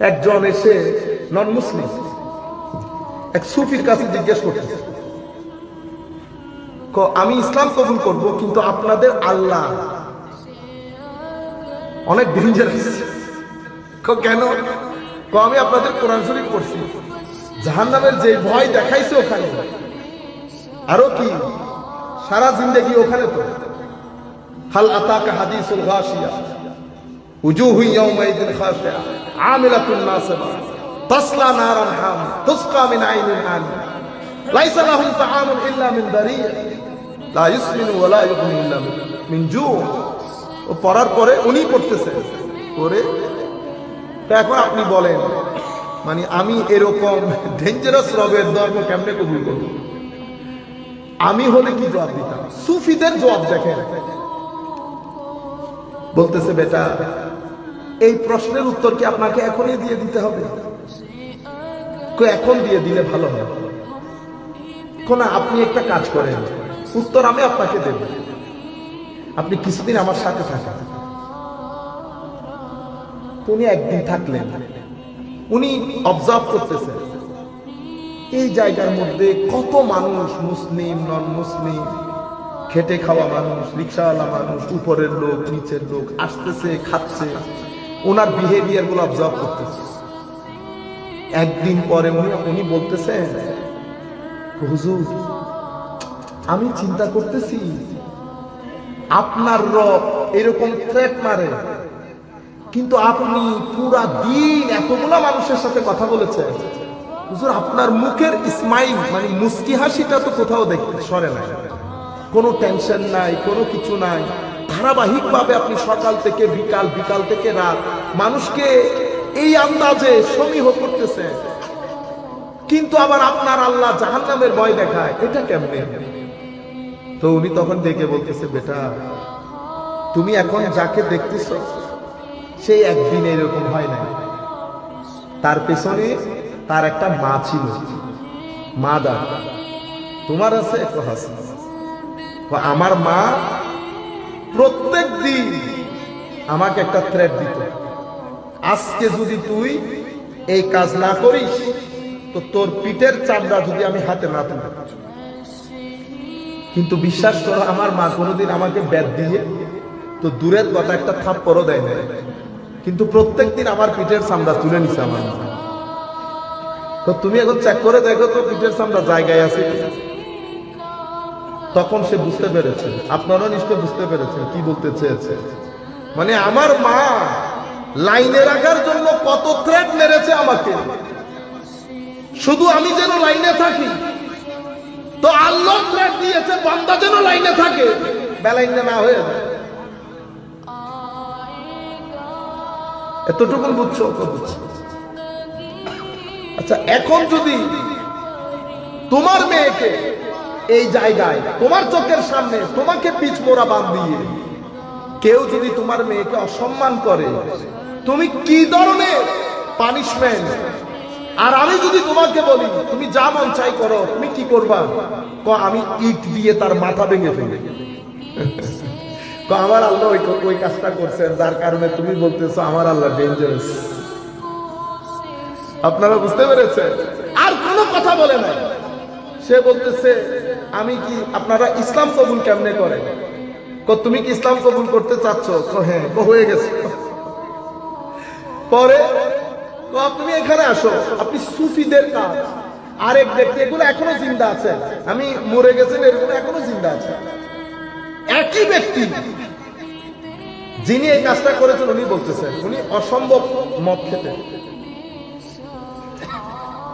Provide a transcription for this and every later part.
একজন এসে নন মুসলিম এক সুফির কাছে জিজ্ঞেস করতেছে। আমি ইসলাম কবুল করব, কিন্তু আপনাদের আল্লাহ অনেক ডেঞ্জারাস কেন? আমি আপনাদের কোরআন শরীফ পড়ছি। জাহান নামের যে ভয় দেখাইছে ওখানে, আরও কি? সারা জিন্দগি ওখানে তো। হাল আতাকা হাদিস গাশিয়া হুইয়া ইয়াউমাইদিন খাশিয়া। আমিলাতুন তাসলা নারান হাম, তুসকা মিন আইনিন লাইসা লাহুম তাআমুন ইল্লা মিন দারিয়া লা ওয়া লা ইল্লা মিন জু ও পড়ার পরে উনি এখন আপনি বলেন মানে আমি এরকম ডেঞ্জারাস রবের ধর্ম কেমনে কবুল করব? আমি হলে কি জবাব দিতাম? সুফিদের জবাব দেখেন। বলতেছে, বেটা এই প্রশ্নের উত্তর কি আপনাকে এখনই দিয়ে দিতে হবে? এখন দিয়ে দিলে ভালো হয়। কোন আপনি একটা কাজ করেন। উত্তর আমি আপনাকে দেব। আপনি কিছুদিন আমার সাথে থাকেন। উনি একদিন থাকলেন। উনি অবজার্ভ করতেছেন। এই জায়গার মধ্যে কত মানুষ মুসলিম নন মুসলিম খেটে খাওয়া মানুষ, রিক্সাওয়ালা মানুষ, উপরের লোক, নিচের লোক, আসতেছে, খাচ্ছে। ওনার বিহেভিয়ারগুলো অবজার্ভ করতেছে। একদিন পরে উনি উনি বলতেছেন, হুজুর, আমি চিন্তা করতেছি, আপনার রব এরকম থ্রেট মারে, কিন্তু আপনি পুরা দিন এতগুলো মানুষের সাথে কথা বলেছেন। হুজুর, আপনার মুখের স্মাইল মানে মুস্কি হাসিটা তো কোথাও দেখতে সরে নাই। কোনো টেনশন নাই, কোনো কিছু নাই। ধারাবাহিকভাবে আপনি সকাল থেকে বিকাল বিকাল থেকে রাত মানুষকে এই আন্দাজে সমীহ করতেছেন কিন্তু আবার আপনার আল্লাহ জাহান্নামের ভয় দেখায়, এটা কেমনে তো উনি তখন দেখে বলতেছে, বেটা, তুমি এখন যাকে দেখতেছ সেই একদিন এরকম হয় না তার পেছনে তার একটা মা ছিল। মা দা, তোমার আছে একটু আমার মা প্রত্যেক দিন আমাকে একটা থ্রেট দিত। আজকে যদি তুই এই কাজ না করিস, তো তোর পিঠের চামড়া যদি আমি হাতে না তুলি। কিন্তু বিশ্বাস করো, আমার মা কোনোদিন আমাকে ব্যাট দিয়ে তো দূরের কথা একটা থাপ্পড়ও দেয় না কিন্তু প্রত্যেক দিন আমার পিঠের চামড়া তুলে নিছে আমার তো তুমি এখন চেক করে দেখো তো পিঠের চামড়া জায়গায় আছে। তখন সে বুঝতে পেরেছে। আপনারাও নিশ্চয় বুঝতে পেরেছেন কি বলতে চেয়েছে। মানে আমার মা লাইনে রাখার জন্য কত থ্রেট মেরেছে আমাকে। শুধু আমি যেন লাইনে থাকি। তো আল্লাহ থ্রেট দিয়েছে, বান্দা যেন লাইনে থাকে। বেলাইনে না হয়ে এতটুকু বুঝছ বুঝছ? আচ্ছা এখন যদি তোমার মেয়েকে এই জায়গায়, তোমার চোখের সামনে তোমাকে পিচ মোড়া বাদ দিয়ে কেউ যদি তোমার মেয়েকে অসম্মান করে, তুমি কি ধরনের পানিশমেন্ট আর আমি যদি তোমাকে বলি, তুমি যা মন চাই করো, তুমি কি করবা? ক, আমি ইট দিয়ে তার মাথা ভেঙে ফেলে। আমার আল্লাহ ওই ওই কাজটা করছেন, যার কারণে তুমি বলতেছো, আমার আল্লাহ ডেঞ্জারাস আপনারা বুঝতে পেরেছেন? আর কোনো কথা বলে নাই। সে বলতেছে আমি কি আপনারা ইসলাম কবুল কেমনে করে ক, তুমি কি ইসলাম কবুল করতে চাচ্ছ? হ্যাঁ হয়ে গেছে। পরে তুমি এখানে আসো। আপনি সুফিদের কাজ। আরেক ব্যক্তি, এগুলো এখনও জিন্দা আছে। আমি মরে গেছেন এরকম এখনও জিন্দা আছে। একই ব্যক্তি, যিনি এই কাজটা করেছেন, উনি বলতেছেন, উনি অসম্ভব মত খেতেন।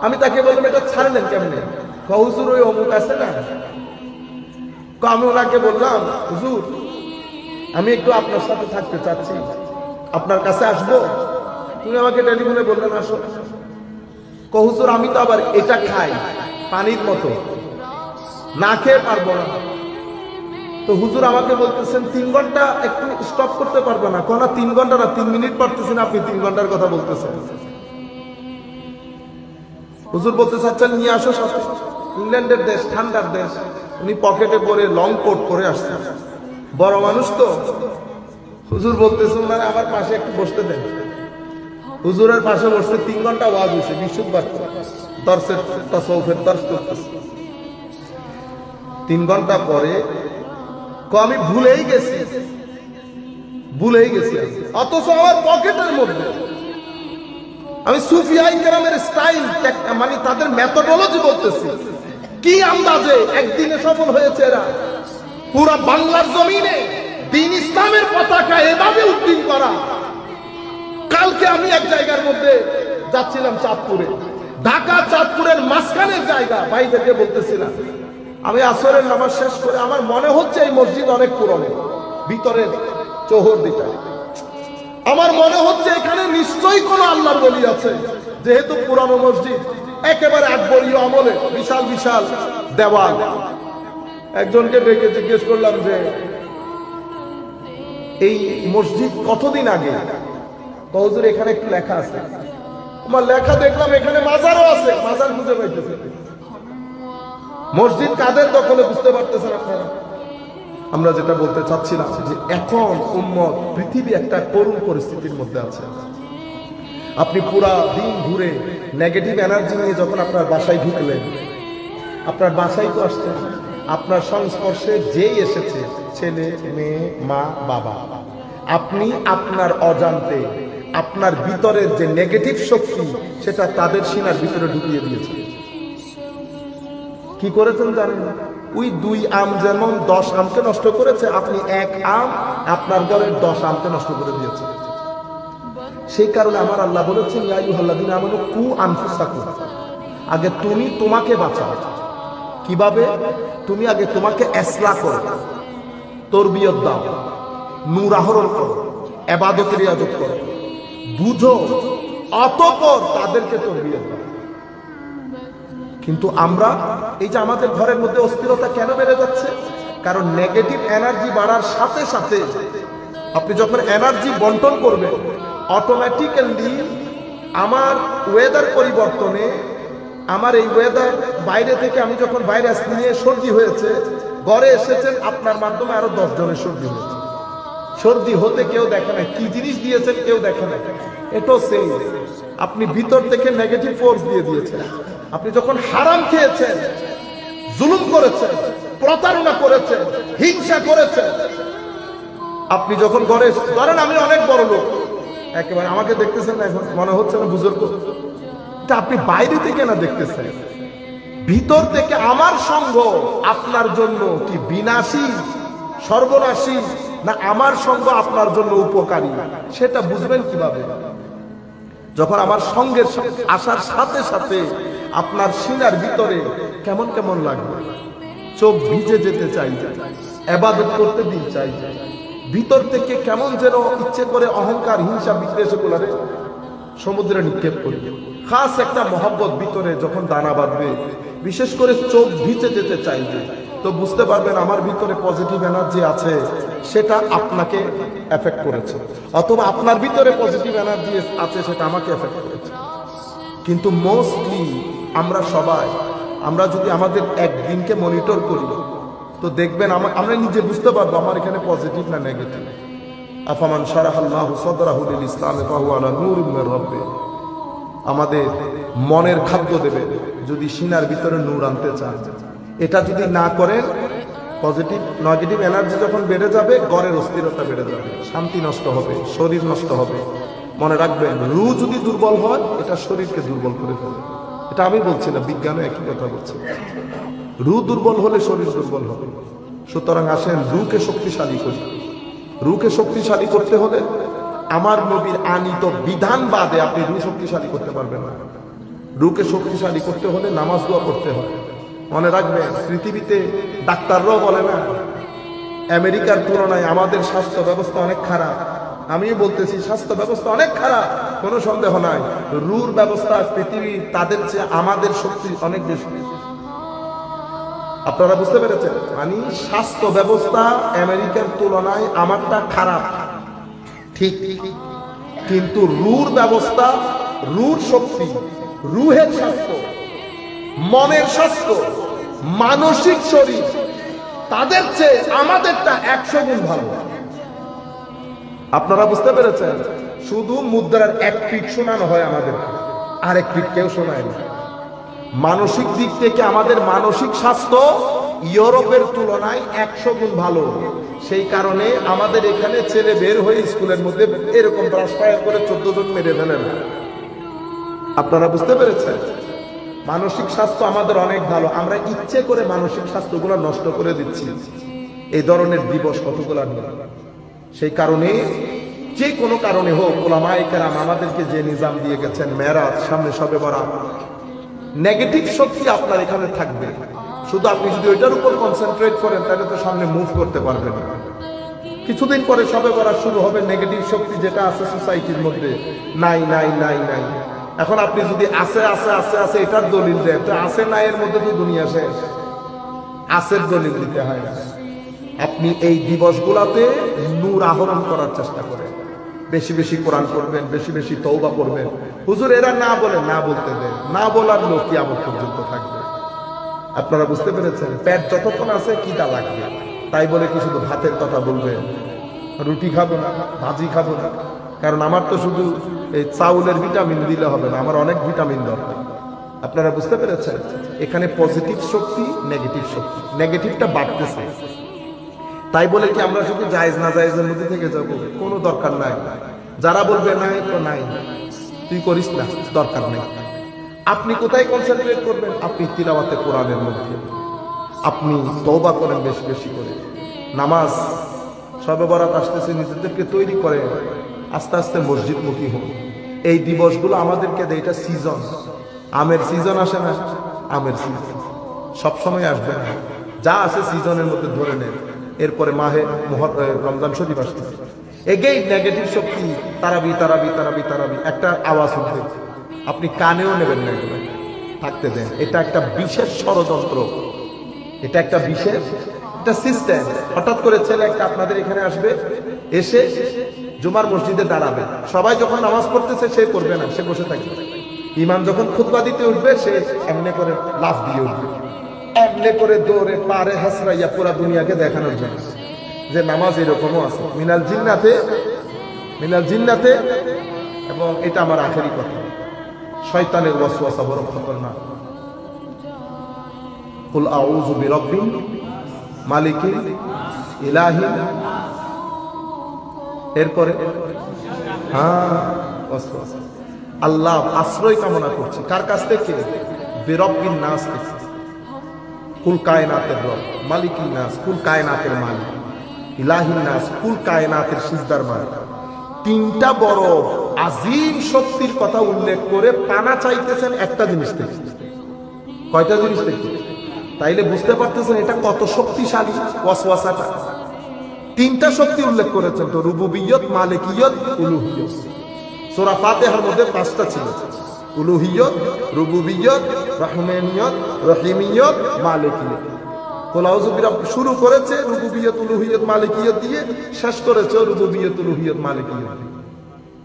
আমি তাকে বললাম, এটা ছাড়লেন কেমনে? হুজুর ওই অমুক আছে না? আমি বললাম, হুজুর, আমি একটু আপনার সাথে থাকতে চাচ্ছি। আপনার কাছে আসব? তুমি আমাকে টেলিফোনে বললেন আসো হুজুর আমি তো আবার এটা খাই, পানির মতো। না খেয়ে পারব না। তো হুজুর আমাকে বলতেছেন, তিন ঘণ্টা একটু স্টপ করতে পারব না। কোন, তিন ঘণ্টা না, তিন মিনিট পারতেছেন আপনি তিন ঘণ্টার কথা বলতেছেন। হুজুর বলতে চাচ্ছেন, নিয়ে আসো সাথে। ইংল্যান্ডের দেশ, ঠান্ডার দেশ, উনি পকেটে পরে লং কোট পরে আসছেন। বড় মানুষ তো। হুজুর বলতেছেন মানে আমার পাশে একটু বসতে দেন। হুজুরের পাশে বসতে তিন ঘণ্টা ওয়াজ হয়েছে, বিশুদ্ধবার। দর্শের তসৌফের দর্শ করতেছে। তিন ঘণ্টা পরে আমি ভুলেই গেছি। ভুলেই গেছি। অথচ আমার পকেটের মধ্যে আমি সুফিয়াই কেরামের স্টাইল মানে তাদের মেথডোলজি বলতেছি। কি আন্দাজে একদিনে সফল হয়েছে এরা? পুরা বাংলার জমিনে দিন ইসলামের পতাকা এভাবে উদ্দিন করা। কালকে আমি এক জায়গার মধ্যে যাচ্ছিলাম চাঁদপুরে। ঢাকা চাঁদপুরের মাঝখানের জায়গা বাইরে বলতেছিলাম। আমি আসরের নামাজ শেষ করে, আমার মনে হচ্ছে এই মসজিদ অনেক পুরনো। ভিতরের চৌহর দিটা আমার মনে হচ্ছে এখানে নিশ্চয়ই কোনো আল্লাহর বলি আছে। যেহেতু পুরানো মসজিদ, একেবারে আকবরীয় আমলে, বিশাল বিশাল দেওয়াল। একজনকে ডেকে জিজ্ঞেস করলাম যে, এই মসজিদ কতদিন আগে? কহজুর এখানে একটু লেখা আছে। আমার লেখা দেখলাম, এখানে মাজারও আছে। মাজার খুঁজে পাইতেছে। মসজিদ কাদের দখলে বুঝতে পারতেছেন আপনারা? আমরা যেটা বলতে চাচ্ছিলাম যে এখন উম্মত, পৃথিবী একটা করুণ পরিস্থিতির মধ্যে আছে। আপনি পুরা দিন ঘুরে নেগেটিভ এনার্জি নিয়ে যখন আপনার বাসায় ঢুকলেন, আপনার বাসায় তো আসছেন আপনার সংস্পর্শে যেই এসেছে, ছেলে, মেয়ে, মা, বাবা। আপনি আপনার অজান্তে, আপনার ভিতরের যে নেগেটিভ শক্তি, সেটা তাদের সিনার ভিতরে ঢুকিয়ে দিয়েছে। কি করেছেন জানেন? না? ওই দুই আম যেমন দশ আমকে নষ্ট করেছে, আপনি এক আম আপনার ঘরের দশ আমকে নষ্ট করে দিয়েছে। সেই কারণে আমার আল্লাহ বলেছেন ইয়াইহাল্লাদিন আমাকে কু আনফুসাকু আগে তুমি তোমাকে বাঁচাও। কীভাবে? তুমি আগে তোমাকে এসলা করো, তরবিয়ত দাও, নূর আহরণ করো, এবাদতের ইয়াজত করো, বুঝো, অতপর তাদেরকে তরবিয়ত কিন্তু আমরা এই যে আমাদের ঘরের মধ্যে অস্থিরতা কেন বেড়ে যাচ্ছে? কারণ নেগেটিভ এনার্জি বাড়ার সাথে সাথে আপনি যখন এনার্জি বন্টন করবেন অটোমেটিক্যালি আমার ওয়েদার পরিবর্তনে, আমার এই ওয়েদার বাইরে থেকে আমি যখন বাইরে আসতে নিয়ে সর্দি হয়েছে, ঘরে এসেছেন, আপনার মাধ্যমে আরও দশ জনের সর্দি হয়েছে। সর্দি হতে কেউ দেখে না, কি জিনিস দিয়েছেন কেউ দেখে না। এটাও সেই আপনি ভিতর থেকে নেগেটিভ ফোর্স দিয়ে দিয়েছেন। আপনি যখন হারাম খেয়েছেন, জুলুম করেছেন, প্রতারণা করেছেন, হিংসা করেছেন, আপনি যখন ঘরে ধরেন আমি অনেক বড় লোক, একেবারে আমাকে দেখতেছেন না, এখন মনে হচ্ছে না বুজুর্গ। এটা আপনি বাইরে থেকে না দেখতেছেন? ভিতর থেকে আমার সঙ্গ আপনার জন্য কি বিনাশী, সর্বনাশী, না আমার সঙ্গ আপনার জন্য উপকারী? সেটা বুঝবেন কীভাবে? যখন আমার সঙ্গের সা- আসার সাথে সাথে আপনার সিনার ভিতরে কেমন কেমন লাগবে? চোখ ভিজে যেতে চাই। এবাদত করতে দিন চাই। ভিতর থেকে কেমন যেন ইচ্ছে করে অহংকার, হিংসা, বিদ্বেষ গুলারে সমুদ্রে নিক্ষেপ করি। খাস একটা মহব্বত ভিতরে যখন দানা বাঁধবে। বিশেষ করে চোখ ভিজে যেতে চাইবে তো বুঝতে পারবেন আমার ভিতরে পজিটিভ এনার্জি আছে, সেটা আপনাকে এফেক্ট করেছে। অথবা আপনার ভিতরে পজিটিভ এনার্জি আছে, সেটা আমাকে এফেক্ট করেছে। কিন্তু মোস্টলি আমরা সবাই, আমরা যদি আমাদের একদিনকে মনিটর করি, তো দেখবেন আমা- আমরা নিজে বুঝতে পারব আমার এখানে পজিটিভ না নেগেটিভ আফামান সারাহ আল্লাহ সদরাহুল ইসলাম ফাহু আলা নূর রব্বে আমাদের মনের খাদ্য দেবে যদি সিনার ভিতরে নূর আনতে চান। এটা যদি না করেন পজিটিভ নেগেটিভ এনার্জি যখন বেড়ে যাবে গড়ের অস্থিরতা বেড়ে যাবে, শান্তি নষ্ট হবে, শরীর নষ্ট হবে। মনে রাখবেন, রু যদি দুর্বল হয়, এটা শরীরকে দুর্বল করে ফেলে। এটা আমি বলছি না বিজ্ঞানে একই কথা বলছে। রু দুর্বল হলে শরীর দুর্বল হবে। সুতরাং আসেন রুকে শক্তিশালী করি। রুকে শক্তিশালী করতে হলে আমার নবীর আনিত বিধান বাদে আপনি রু শক্তিশালী করতে পারবেন না। রুকে শক্তিশালী করতে হলে নামাজ দোয়া করতে হয় মনে রাখবেন, পৃথিবীতে ডাক্তাররাও বলে না, আমেরিকার তুলনায় আমাদের স্বাস্থ্য ব্যবস্থা অনেক খারাপ। আমিও বলতেছি, স্বাস্থ্য ব্যবস্থা অনেক খারাপ, কোনো সন্দেহ নাই। রুর ব্যবস্থা পৃথিবী তাদের চেয়ে আমাদের শক্তি অনেক বেশি। আপনারা বুঝতে পেরেছেন? মানে স্বাস্থ্য ব্যবস্থা আমেরিকার তুলনায় আমারটা খারাপ। ঠিক। কিন্তু রুর ব্যবস্থা, রুর শক্তি, রুহের স্বাস্থ্য, মনের স্বাস্থ্য, মানসিক শরীর, তাদের চেয়ে আমাদেরটা একশো গুণ ভালো। আপনারা বুঝতে পেরেছেন? শুধু মুদ্রার এক পিঠ শোনানো হয় আমাদের। আরেক পিঠ কেউ শোনায় না। মানসিক দিক থেকে আমাদের মানসিক স্বাস্থ্য ইউরোপের তুলনায় একশো গুণ ভালো। সেই কারণে আমাদের এখানে ছেলে বের হয়ে স্কুলের মধ্যে এরকম ব্রাশ ফায়ার করে চোদ্দ জন মেরে ফেলেন আপনারা বুঝতে পেরেছেন? মানসিক স্বাস্থ্য আমাদের অনেক ভালো। আমরা ইচ্ছে করে মানসিক স্বাস্থ্যগুলো নষ্ট করে দিচ্ছি। এই ধরনের দিবস কতগুলো সেই কারণে, যে কোনো কারণে হোক, ওলামায়ে কেরাম আমাদেরকে যে নিজাম দিয়ে গেছেন, মেরাজ, সামনে সবে বরা নেগেটিভ শক্তি আপনার এখানে থাকবে। শুধু আপনি যদি ওইটার উপর কনসেন্ট্রেট করেন, তাহলে তো সামনে মুভ করতে পারবেন না। কিছুদিন পরে সবে বরা শুরু হবে, নেগেটিভ শক্তি যেটা আছে সোসাইটির মধ্যে, নাই নাই নাই নাই। এখন আপনি যদি আছে আছে আছে আছে, এটার দলিল দেন, তো আছে নাই এর মধ্যে তো দুনিয়া শেষ। আসের দলিল দিতে হয় না। আপনি এই দিবসগুলাতে নূর আহরণ করার চেষ্টা করে। বেশি বেশি কোরআন করবেন বেশি বেশি তৌবা করবেন হুজুর, এরা না বলে না বলতে দেন না বলার লোক কি আমার পর্যন্ত থাকবে। আপনারা বুঝতে পেরেছেন? পেট যতক্ষণ আছে কিটা লাগবে। তাই বলে কি শুধু ভাতের কথা বলবেন রুটি খাব না, ভাজি খাব না। কারণ আমার তো শুধু এই চাউলের ভিটামিন দিলে হবে না, আমার অনেক ভিটামিন দরকার। আপনারা বুঝতে পেরেছেন? এখানে পজিটিভ শক্তি, নেগেটিভ শক্তি। নেগেটিভটা বাড়তেছে। তাই বলে কি আমরা শুধু জায়েজ না জায়েজের মধ্যে থেকে যাব? কোনো দরকার নাই। যারা বলবে নাই তো নাই। তুই করিস না, দরকার নেই। আপনি কোথায় কনসেন্ট্রেট করবেন? আপনি তিলাওয়াতে কোরআনের মধ্যে। আপনি তওবা করেন বেশ বেশি করে। নামাজ সবে বরাত আসতেছে, নিজেদেরকে তৈরি করে। আস্তে আস্তে মসজিদমুখী হোক এই দিবসগুলো আমাদেরকে দেয়, এটা সিজন আমের সিজন আসে না, আমের সিজন সবসময় আসবে না। যা আছে সিজনের মধ্যে ধরে নেন। এরপরে মাহে রমজান শরীফ আসতেছে এগেই নেগেটিভ শক্তি, তারাবি তারাবি তারাবি তারাবি, একটা আওয়াজ উঠবে। আপনি কানেও নেবেন না এগুলো। থাকতে দেন। এটা একটা বিশেষ ষড়যন্ত্র। এটা একটা বিশেষ একটা সিস্টেম হঠাৎ করে ছেলে একটা আপনাদের এখানে আসবে, এসে জুমার মসজিদে দাঁড়াবে। সবাই যখন নামাজ পড়তেছে, সে করবে না, সে বসে থাকবে। ইমাম যখন খুতবা দিতে উঠবে, সে এমনি করে লাফ দিয়ে উঠবে। এমনি করে দৌড়ে পারে হাসরাইয়া পুরা দুনিয়াকে দেখানোর জন্য। যে নামাজ এরকমও আছে। মিনাল জিন্নাতে মিনাল জিন্নাতে, এবং এটা আমার আখেরি কথা। শয়তানের ওয়াসওয়াসা বড় খতরনাক। কুল আউযু বিরাব্বি মালিকি ইলাহি। এরপরে হ্যাঁ আল্লাহ আশ্রয় কামনা করছি। কার কাছ থেকে? বিরব্বিন নাস থেকে। কুল কায়নাতের রব, মালিকিন নাস, কুল কায়নাতের মালিক, ইলাহিন নাস, কুল কায়নাতের সিজদার মালিক। তিনটা বড় আজিম শক্তির কথা উল্লেখ করে পানা চাইতেছেন একটা জিনিস থেকে। কয়টা জিনিস থেকে? তাইলে বুঝতে পারতেছেন এটা কত শক্তিশালী ওয়াসওয়াসাটা। তিনটা শক্তি উল্লেখ করেছেন তো, রুবুবিয়ত, মালিকিয়ত, উলুহিয়ত। সূরা ফাতিহার মধ্যে পাঁচটা ছিল। উলুহিয়ত, রুবুবিয়ত, রহমানিয়ত, রহিমিয়ত, মালিকিয়ত। কোলাউজু বিরাব শুরু করেছে রুবুবিয়ত, উলুহিয়ত, মালিকিয়ত দিয়ে, শেষ করেছে রুবুবিয়ত, উলুহিয়ত, মালিকিয়ত।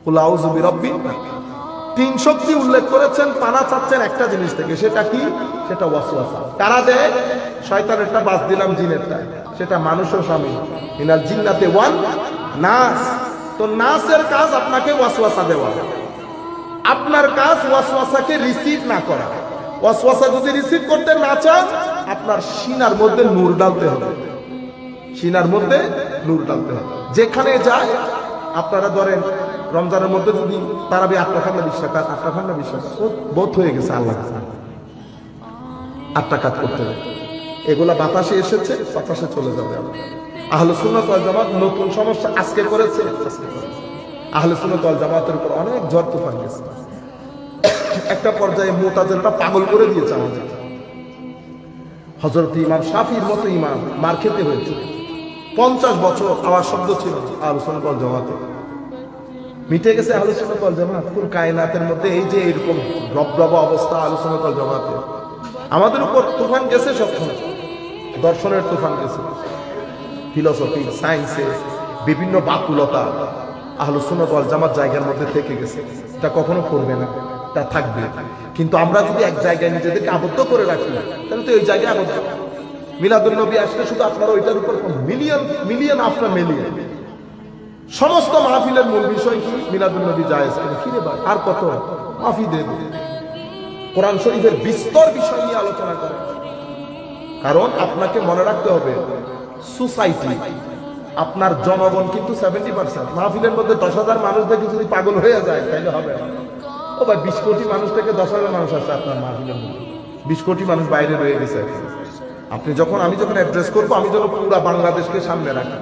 কোলাউজু বিরাব্বিন তিন শক্তি উল্লেখ করেছেন, পানা চাচ্ছেন একটা জিনিস থেকে, সেটা কি? সেটা ওয়াসওয়াসা। কারা দেয়? শয়তানেরটা বাদ দিলাম জিনেরটা। সেটা মানুষের স্বামী। ইনাল জিন্নাতে ওয়ান নাস। তো নাসের কাজ আপনাকে ওয়াসওয়াসা দেওয়া। আপনার কাজ ওয়াসওয়াসাকে রিসিভ না করা। ওয়াসওয়াসা যদি রিসিভ করতে না চান, আপনার সিনার মধ্যে নূর ডালতে হবে। সিনার মধ্যে নূর ডালতে হবে। যেখানে যায়, আপনারা ধরেন, রমজানের মধ্যে যদি তারাবি আটটা খান্না বিশ্বাস আটটা খান্না বিশ্বাস বোধ হয়ে গেছে আল্লাহ। আটটা কাজ করতে হবে। এগুলা বাতাসে এসেছে, বাতাসে চলে যাবে আহলে সুন্নাত জামাত নতুন সমস্যা আজকে করেছে আজকে করেছে। আহলে সুন্নাত জামাতের উপর অনেক ঝড় তুফান গেছে। একটা পর্যায়ে মোতাজেলটা পাগল করে দিয়েছে আমাদের। হজরত ইমাম শাফির মতো ইমাম মার খেতে হয়েছে। পঞ্চাশ বছর আওয়াজ শব্দ ছিল আলোচনা কল জমাতে। মিটে গেছে আলোচনা কল জমাত। কোন কায়নাতের মধ্যে এই যে এরকম রব অবস্থা আলোচনা কল জমাতে। আমাদের উপর তুফান গেছে সবসময়। দর্শনের তুফান গেছে। ফিলসফি, সায়েন্সে বিভিন্ন বাকুলতা। আহলুসুন্নাত ওয়াল জামাত জায়গার মধ্যে থেকে গেছে। তা কখনো করবে না, তা থাকবে। কিন্তু আমরা যদি এক জায়গায় নিজেদেরকে আবদ্ধ করে রাখি, তাহলে তো ওই জায়গায় আবদ্ধ। মিলাদুল নবী আসলে শুধু আপনারা ওইটার উপর মিলিয়ন মিলিয়ন আফটার মিলিয়ন সমস্ত মাহফিলের মূল বিষয় কি? মিলাদুল নবী জায়েজ কিনা ফিরে ভাই আর কত? মাফি দেব। কোরআন শরীফের বিস্তর বিষয় নিয়ে আলোচনা করে। কারণ আপনাকে মনে রাখতে হবে সোসাইটি আপনার জনগণ কিন্তু সেভেন্টি পার্সেন্ট মাহফিলের মধ্যে দশ হাজার মানুষ দেখে যদি পাগল হয়ে যায় তাহলে হবে ও ভাই, বিশ কোটি মানুষ থেকে দশ হাজার মানুষ আছে আপনার মাহফিলের মধ্যে। বিশ কোটি মানুষ বাইরে রয়ে গেছে আপনি যখন, আমি যখন অ্যাড্রেস করব, আমি যেন পুরা বাংলাদেশকে সামনে রাখি।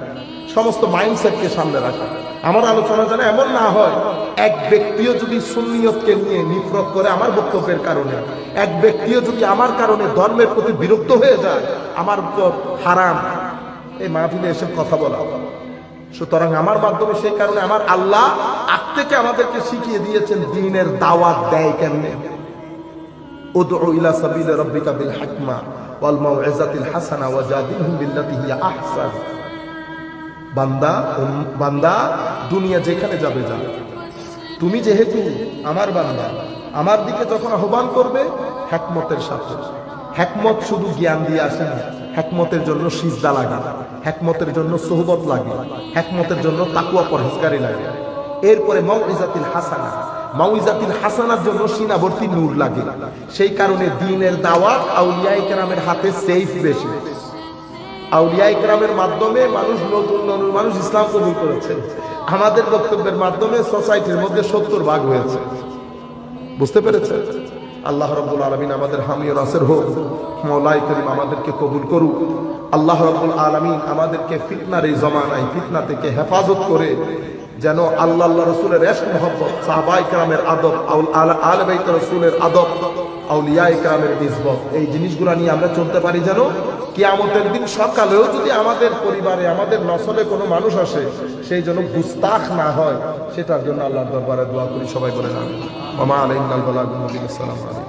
সমস্ত মাইন্ডসেটকে সামনে রাখি। আমার আলোচনা যেন এমন না হয়, এক ব্যক্তিও যদি সুন্নিয়তকে নিয়ে নিফরত করে আমার বক্তব্যের কারণে, এক ব্যক্তিও যদি আমার কারণে ধর্মের প্রতি বিরক্ত হয়ে যায়, আমার হারাম। এই মাহফিলে এসে কথা বলা। সুতরাং আমার মাধ্যমে সেই কারণে আমার আল্লাহ আগ থেকে আমাদেরকে শিখিয়ে দিয়েছেন দিনের দাওয়াত দেয় কেমনে? বান্দা বান্দা, দুনিয়া যেখানে যাবে তুমি যেহেতু আমার বান্দা, আমার দিকে যখন আহ্বান করবে হ্যাকমতের সাথে। হ্যাকমত শুধু জ্ঞান দিয়ে আসে না হ্যাকমতের জন্য সিজদা লাগে হ্যাকমতের জন্য সোহবত লাগে হ্যাকমতের জন্য তাকুয়া পরহেজগারি লাগে। এরপরে মাউইজাতিল হাসানা, মাউইজাতিল হাসানার জন্য সিনাবর্তী নূর লাগে। সেই কারণে দিনের দাওয়াত আউলিয়া ইকরামের হাতে সেফ বেশি। আউলিয়া ইকরামের মাধ্যমে মানুষ নতুন নতুন মানুষ ইসলাম কবুল করেছে। আমাদের বক্তব্যের মাধ্যমে সোসাইটির মধ্যে সত্তর ভাগ হয়েছে। বুঝতে পেরেছে আল্লাহ রব্বুল আলমিন আমাদের হামিও নাসের হোক, মৌলাই করিম আমাদেরকে কবুল করুক। আল্লাহ রব্বুল আলমিন আমাদেরকে ফিতনার এই জমানায়, ফিতনা থেকে হেফাজত করে যেন আল্লাহ আল্লাহ রসুলের রেশ মোহব্বত সাহাবা ইকরামের আদব, আউল- আল- আল রসুলের আদব আউলিয়া ইকরামের নিসবত এই জিনিসগুলো নিয়ে আমরা চলতে পারি যেন কিয়ামতের দিন সকালেও যদি আমাদের পরিবারে, আমাদের নসলে কোনো মানুষ আসে, সেই জন্য গুস্তাখ না হয়, সেটার জন্য আল্লাহর দরবারে দোয়া করি, সবাই বলে না وما علينا البلاغ المبين. السلام عليكم.